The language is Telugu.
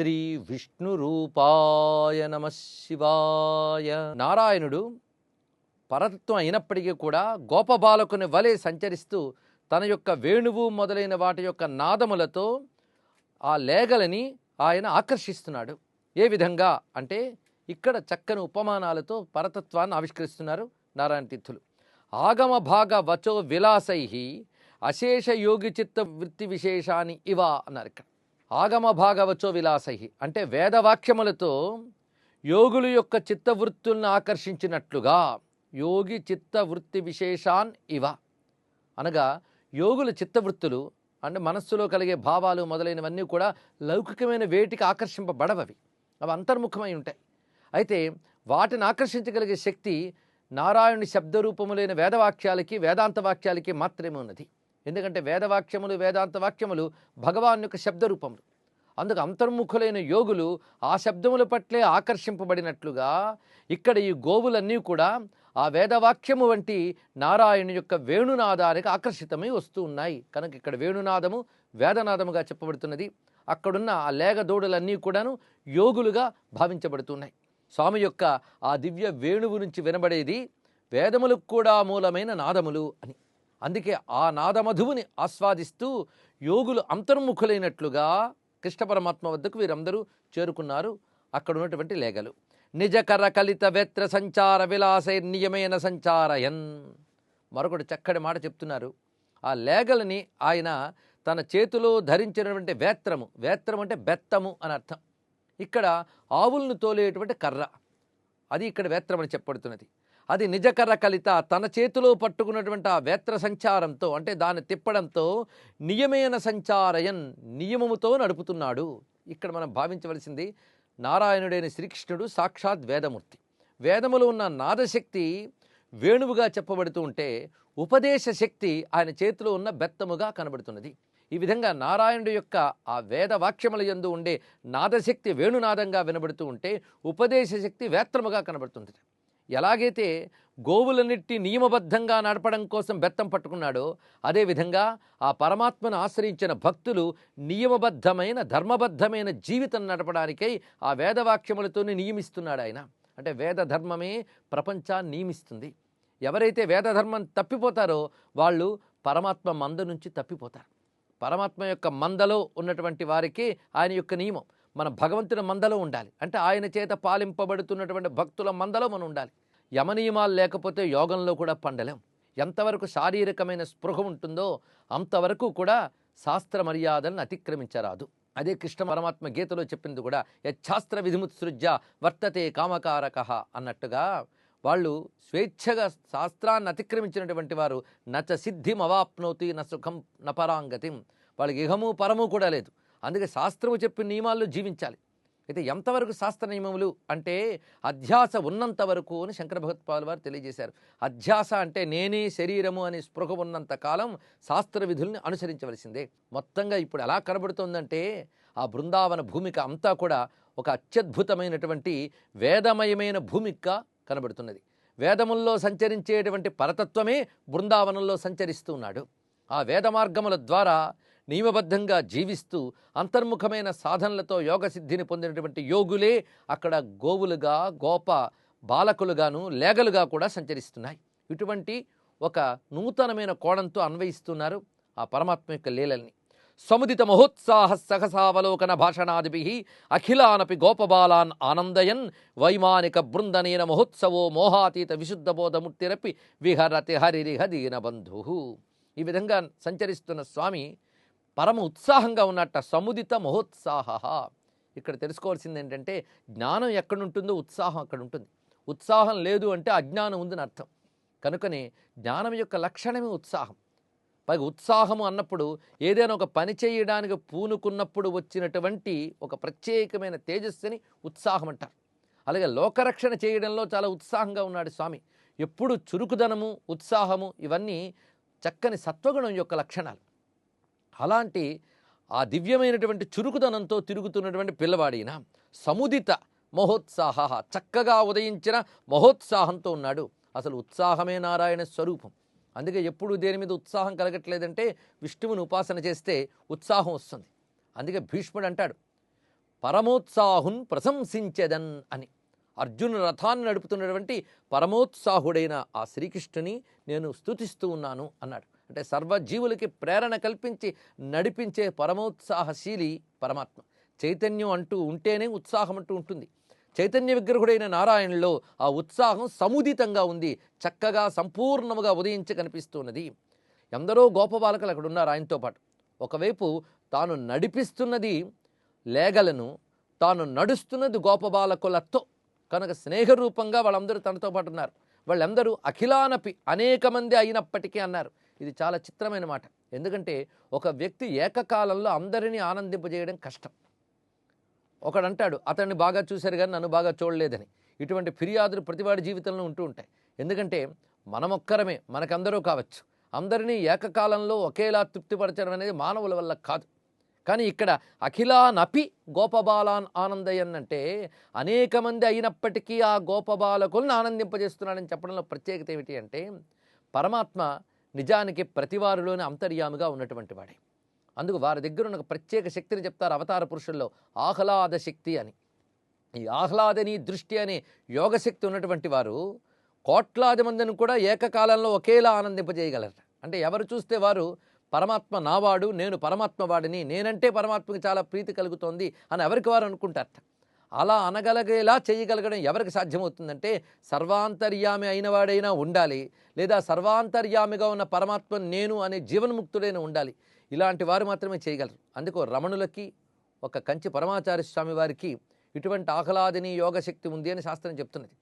శ్రీ విష్ణు రూపాయ నమ శివాయ. నారాయణుడు పరతత్వం అయినప్పటికీ కూడా గోపబాలకుని వలె సంచరిస్తూ తన యొక్క వేణువు మొదలైన వాటి యొక్క నాదములతో ఆ లేగలని ఆయన ఆకర్షిస్తున్నాడు. ఏ విధంగా అంటే ఇక్కడ చక్కని ఉపమానాలతో పరతత్వాన్ని ఆవిష్కరిస్తున్నారు నారాయణ తీర్థులు. ఆగమ భాగ వచో విలాసై అశేష యోగి చిత్త వృత్తి విశేషాన్ని ఇవ అన్నారు ఇక్కడ. ఆగమ భాగవచో విలాసై. అంటే వేదవాక్యములతో యోగుల యొక్క చిత్తవృత్తుల్ని ఆకర్షించినట్లుగా యోగి చిత్తవృత్తి విశేషాన్ ఇవ. అనగా యోగుల చిత్తవృత్తులు అంటే మనస్సులో కలిగే భావాలు మొదలైనవన్నీ కూడా లౌకికమైన వేటికి ఆకర్షింపబడవవి. అవి అంతర్ముఖమై ఉంటాయి. అయితే వాటిని ఆకర్షించగలిగే శక్తి నారాయణుని శబ్దరూపములైన వేదవాక్యాలకి వేదాంత వాక్యాలకి మాత్రమే ఉన్నది. ఎందుకంటే వేదవాక్యములు వేదాంత వాక్యములు భగవాన్ యొక్క శబ్దరూపములు. అందుకు అంతర్ముఖులైన యోగులు ఆ శబ్దముల పట్లే ఆకర్షింపబడినట్లుగా ఇక్కడ ఈ గోవులన్నీ కూడా ఆ వేదవాక్యము వంటి నారాయణు యొక్క వేణునాదానికి ఆకర్షితమై వస్తూ ఉన్నాయి. కనుక ఇక్కడ వేణునాదము వేదనాదముగా చెప్పబడుతున్నది. అక్కడున్న ఆ లేగ దూడలన్నీ కూడాను యోగులుగా భావించబడుతున్నాయి. స్వామి యొక్క ఆ దివ్య వేణువు నుంచి వినబడేది వేదములకు కూడా మూలమైన నాదములు అని. అందుకే ఆ నాదమధువుని ఆస్వాదిస్తూ యోగులు అంతర్ముఖులైనట్లుగా కృష్ణ పరమాత్మ వద్దకు వీరందరూ చేరుకున్నారు. అక్కడ ఉన్నటువంటి లేగలు నిజకర కలిత వేత్ర సంచార విలాసై నియమైన సంచారయన్. మరొకటి చక్కటి మాట చెప్తున్నారు. ఆ లేగలని ఆయన తన చేతిలో ధరించినటువంటి వేత్రము. వేత్రం అంటే బెత్తము అని అర్థం. ఇక్కడ ఆవులను తోలేటువంటి కర్ర. అది ఇక్కడ వేత్రం అని చెప్పబడుతున్నది. అది నిజకర్ర కలిత. తన చేతిలో పట్టుకున్నటువంటి ఆ వేత్ర సంచారంతో అంటే దాన్ని తిప్పడంతో నియమైన సంచారయన్ నియమముతో నడుపుతున్నాడు. ఇక్కడ మనం భావించవలసింది నారాయణుడైన శ్రీకృష్ణుడు సాక్షాత్ వేదమూర్తి. వేదములో ఉన్న నాదశక్తి వేణువుగా చెప్పబడుతూ ఉంటే ఉపదేశ శక్తి ఆయన చేతిలో ఉన్న బెత్తముగా కనబడుతున్నది. ఈ విధంగా నారాయణుడి యొక్క ఆ వేద వాక్యముల యందు ఉండే నాదశక్తి వేణునాదంగా వినబడుతూ ఉంటే ఉపదేశ శక్తి వేత్రముగా కనబడుతుంది ఎలాగైతే గోవులన్నిటి నియమబద్ధంగా నడపడం కోసం బెత్తం పట్టుకున్నాడో అదేవిధంగా ఆ పరమాత్మను ఆశ్రయించిన భక్తులు నియమబద్ధమైన ధర్మబద్ధమైన జీవితం నడపడానికై ఆ వేదవాక్యములతోనే నియమిస్తున్నాడు ఆయన. అంటే వేద ధర్మమే ప్రపంచాన్ని నియమిస్తుంది. ఎవరైతే వేదధర్మం తప్పిపోతారో వాళ్ళు పరమాత్మ మంద నుంచి తప్పిపోతారు. పరమాత్మ యొక్క మందలో ఉన్నటువంటి వారికి ఆయన యొక్క నియమం. మన భగవంతుని మందలో ఉండాలి. అంటే ఆయన చేత పాలింపబడుతున్నటువంటి భక్తుల మందలో మనం ఉండాలి. యమనియమాలు లేకపోతే యోగంలో కూడా పండలేం. ఎంతవరకు శారీరకమైన స్పృహ ఉంటుందో అంతవరకు కూడా శాస్త్ర మర్యాదలను అతిక్రమించరాదు. అదే కృష్ణ పరమాత్మ గీతలో చెప్పింది కూడా యచ్ఛాస్త్ర విధిముత్సృజ్య వర్తతే కామకారక అన్నట్టుగా వాళ్ళు స్వేచ్ఛగా శాస్త్రాన్ని అతిక్రమించినటువంటి వారు నచ సిద్ధిమవాప్నోతి న సుఖం న పరాంగతిం. వాళ్ళకి ఇహము పరము కూడా లేదు. అందుకే శాస్త్రము చెప్పిన నియమాల్లో జీవించాలి. అయితే ఎంతవరకు శాస్త్ర నియమములు అంటే అధ్యాస ఉన్నంత వరకు అని శంకర భగవత్పాల్ వారు తెలియజేశారు. అధ్యాస అంటే నేనే శరీరము అనే స్పృహ ఉన్నంత కాలం శాస్త్ర విధుల్ని అనుసరించవలసిందే. మొత్తంగా ఇప్పుడు ఎలా కనబడుతోందంటే ఆ బృందావన భూమిక అంతా కూడా ఒక అత్యద్భుతమైనటువంటి వేదమయమైన భూమిక కనబడుతున్నది. వేదముల్లో సంచరించేటువంటి పరతత్వమే బృందావనంలో సంచరిస్తూ ఉన్నాడు. ఆ వేద మార్గముల ద్వారా నియమబద్ధంగా జీవిస్తూ అంతర్ముఖమైన సాధనలతో యోగ సిద్ధిని పొందినటువంటి యోగులే అక్కడ గోవులుగా గోప బాలకులుగాను లేగలుగా కూడా సంచరిస్తున్నాయి. ఇటువంటి ఒక నూతనమైన కోణంతో అన్వయిస్తున్నారు ఆ పరమాత్మ యొక్క లీలల్ని. సముదిత మహోత్సాహ సహసావలోకన భాషణాదిభి అఖిలానపి గోపబాలాన్ ఆనందయన్ వైమానిక బృందనేన మహోత్సవో మోహాతీత విశుద్ధబోధముట్టిరపి విహరతి హరిరిహ దీనబంధు ఈ విధంగా సంచరిస్తున్న స్వామి పరమ ఉత్సాహంగా ఉన్నట్ట సముదిత మహోత్సాహ ఇక్కడ తెలుసుకోవాల్సింది ఏంటంటే జ్ఞానం ఎక్కడుంటుందో ఉత్సాహం అక్కడ ఉంటుంది ఉత్సాహం లేదు అంటే అజ్ఞానం ఉందని అర్థం. కనుకనే జ్ఞానం యొక్క లక్షణమే ఉత్సాహం. పైగా ఉత్సాహము అన్నప్పుడు ఏదైనా ఒక పని చేయడానికి పూనుకున్నప్పుడు వచ్చినటువంటి ఒక ప్రత్యేకమైన తేజస్సుని ఉత్సాహం అంటారు. అలాగే లోకరక్షణ చేయడంలో చాలా ఉత్సాహంగా ఉన్నాడు స్వామి. ఎప్పుడు చురుకుదనము ఉత్సాహము ఇవన్నీ చక్కని సత్వగుణం యొక్క లక్షణాలు. అలాంటి ఆ దివ్యమైనటువంటి చురుకుదనంతో తిరుగుతున్నటువంటి పిల్లవాడైన సముదిత మహోత్సాహ చక్కగా ఉదయించిన మహోత్సాహంతో ఉన్నాడు. అసలు ఉత్సాహమే నారాయణ స్వరూపం. అందుకే ఎప్పుడు దేని మీద ఉత్సాహం కలగట్లేదంటే విష్ణువుని ఉపాసన చేస్తే ఉత్సాహం వస్తుంది. అందుకే భీష్ముడు అంటాడు పరమోత్సాహున్ ప్రశంసించెదన్ అని. అర్జున రథాన్ని నడుపుతున్నటువంటి పరమోత్సాహుడైన ఆ శ్రీకృష్ణుని నేను స్తుతిస్తూ ఉన్నాను అన్నాడు. అంటే సర్వజీవులకి ప్రేరణ కల్పించి నడిపించే పరమోత్సాహశీలి పరమాత్మ. చైతన్యం అంటూ ఉంటేనే ఉత్సాహం అంటూ ఉంటుంది. చైతన్య విగ్రహుడైన నారాయణలో ఆ ఉత్సాహం సముదితంగా ఉంది. చక్కగా సంపూర్ణముగా ఉదయించి కనిపిస్తున్నది. ఎందరో గోపబాలకులు అక్కడ ఉన్నారు ఆయనతో పాటు. ఒకవైపు తాను నడిపిస్తున్నది లేగలను తాను నడుస్తున్నది గోపబాలకులతో కనుక స్నేహరూపంగా వాళ్ళందరూ తనతో పాటు ఉన్నారు. వాళ్ళందరూ అఖిలానపి అనేక మంది అయినప్పటికీ అన్నారు. ఇది చాలా చిత్రమైన మాట. ఎందుకంటే ఒక వ్యక్తి ఏకకాలంలో అందరినీ ఆనందింపజేయడం కష్టం. ఒకడంటాడు అతన్ని బాగా చూశారు కానీ నన్ను బాగా చూడలేదని. ఇటువంటి ఫిర్యాదులు ప్రతివాడి జీవితంలో ఉంటూ ఉంటాయి. ఎందుకంటే మనమొక్కరమే మనకందరూ కావచ్చు. అందరినీ ఏకకాలంలో ఒకేలా తృప్తిపరచడం అనేది మానవుల వల్ల కాదు. కానీ ఇక్కడ అఖిలానపి గోపబాలాన్ ఆనందయ్యన్ అంటే అనేక మంది అయినప్పటికీ ఆ గోపబాలకులను ఆనందింపజేస్తున్నాడని చెప్పడంలో ప్రత్యేకత ఏమిటి అంటే పరమాత్మ నిజానికి ప్రతివారిలోని అంతర్యామిగా ఉన్నటువంటి వాడే. అందుకు వారి దగ్గర ఉన్న ఒక ప్రత్యేక శక్తిని చెప్తారు అవతార పురుషుల్లో ఆహ్లాద శక్తి అని. ఈ ఆహ్లాదని దృష్టి అనే యోగశక్తి ఉన్నటువంటి వారు కోట్లాది మందిని కూడా ఏకకాలంలో ఒకేలా ఆనందింపజేయగలరు. అంటే ఎవరు చూస్తే వారు పరమాత్మ నావాడు నేను పరమాత్మ వాడిని నేనంటే పరమాత్మకి చాలా ప్రీతి కలుగుతోంది అని ఎవరికి వారు అనుకుంటారట? అలా అనగలిగేలా చేయగలగడం ఎవరికి సాధ్యమవుతుందంటే సర్వాంతర్యామి అయిన వాడైనా ఉండాలి లేదా సర్వాంతర్యామిగా ఉన్న పరమాత్మ నేను అనే జీవన్ముక్తుడైన ఉండాలి. ఇలాంటి వారు మాత్రమే చేయగలరు. అందుకో రమణులకి ఒక కంచి పరమాచార్య స్వామి వారికి ఇటువంటి ఆహ్లాదిని యోగశక్తి ఉంది అని శాస్త్రం చెప్తున్నది.